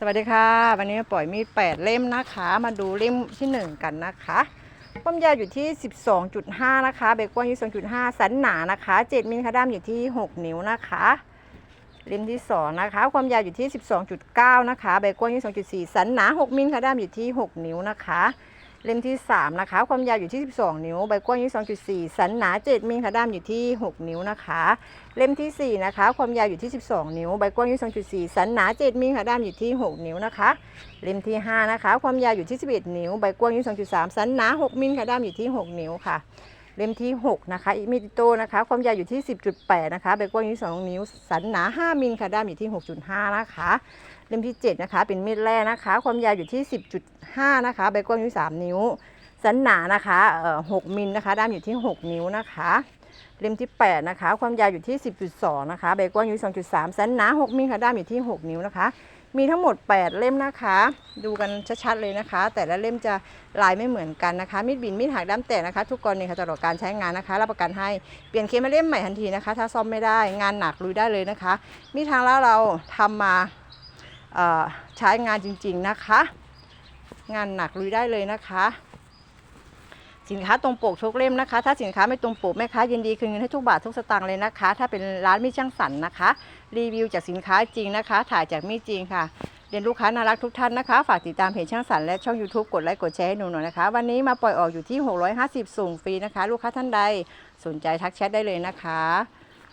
สวัสดีค่ะ วันนี้ปล่อยมีด8เล่มนะคะ มาดูเล่มที่ 1 กันนะคะความยาวอยู่ที่ 12.5 นะคะเบรกกว้างอยู่2.5 สันหนานะคะ 7มิลค่ะด้ามอยู่ที่ 6 นิ้วนะคะเล่มที่ 2 นะคะ ความยาวอยู่ที่ 12.9 นะคะเบรกกว้างอยู่2.4 สันหนา 6มิลค่ะด้ามอยู่ที่ 6 นิ้วนะคะ เล่มที่ 3 นะคะ ความยาวอยู่ที่ 12 นิ้ว ใบกว้างอยู่2.4 สันหนา 7มิลค่ะด้ามอยู่ที่ 6 นิ้วนะคะ เล่มทีสี่4 นะคะ ความยาวอยู่ที่ 12 นิ้ว ใบกว้างอยู่2.4 สันหนา 7มิลค่ะด้ามอยู่ที่ 6 นิ้วนะคะ เล่มที่ 5 นะคะ ความยาวอยู่ที่ 11 นิ้ว ใบกว้างอยู่2.3 สันหนา 6มิลค่ะด้ามอยู่ที่ 6 นิ้วค่ะ เล่มที่ 6 นะคะอิมิติโตนะคะ ความยาวอยู่ที่ 10.8 นะคะใบกว้างอยู่ที่2นิ้ว สันหนา 5มิลค่ะด้ามอยู่ที่ 6.5 นะคะ เล่มที่ 7 นะคะ เป็นมีดแร่นะคะ ความยาวอยู่ที่ 10.5 นะคะใบกว้างอยู่ที่3นิ้ว สันหนานะคะเอ่อ6มิลนะคะด้ามอยู่ที่ 6 นิ้วนะคะเล่มที่ 8 นะคะ ความยาวอยู่ที่ 10.2 นะคะใบกว้างอยู่ 2.3 สันหนา 6มิลค่ะด้ามอยู่ที่ 6 นิ้วนะคะ มีทั้งหมด 8 เล่มนะคะ ดูกันชัดๆเลยนะคะ แต่ละเล่มจะลายไม่เหมือนกันนะคะ มีดบินมีดหักด้ามแตกนะคะ ทุกกรณีค่ะตลอดการใช้งานนะคะ รับประกันให้เปลี่ยนเคสมาเล่มใหม่ทันทีนะคะ ถ้าซ่อมไม่ได้งานหนักลุยได้เลยนะคะ มีทางแล้วเราทำมาเอ่อใช้งานจริง ๆนะคะ งานหนักลุยได้เลยนะคะ สินค้าตรงปกทุกเล่มนะคะ ถ้าสินค้าไม่ตรงปกแม่ค้ายินดีคืนเงินให้ทุกบาททุกสตางค์เลยนะคะ ถ้าเป็นร้านมีดช่างสรรนะคะ รีวิวจากสินค้าจริงนะคะ ถ่ายจากมีดจริงค่ะเรียนลูกค้าน่ารักทุกท่านนะคะ ฝากติดตามเพจช่างสรรและช่อง YouTube กดไลค์กดแชร์ให้หนูหน่อยนะคะ วันนี้มาปล่อยออกอยู่ที่ 650 ส่งฟรีนะคะ ลูกค้าท่านใดสนใจทักแชทได้เลยนะคะ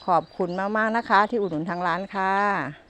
ขอบคุณมากๆนะคะ ที่อุดหนุนทางร้านค่ะ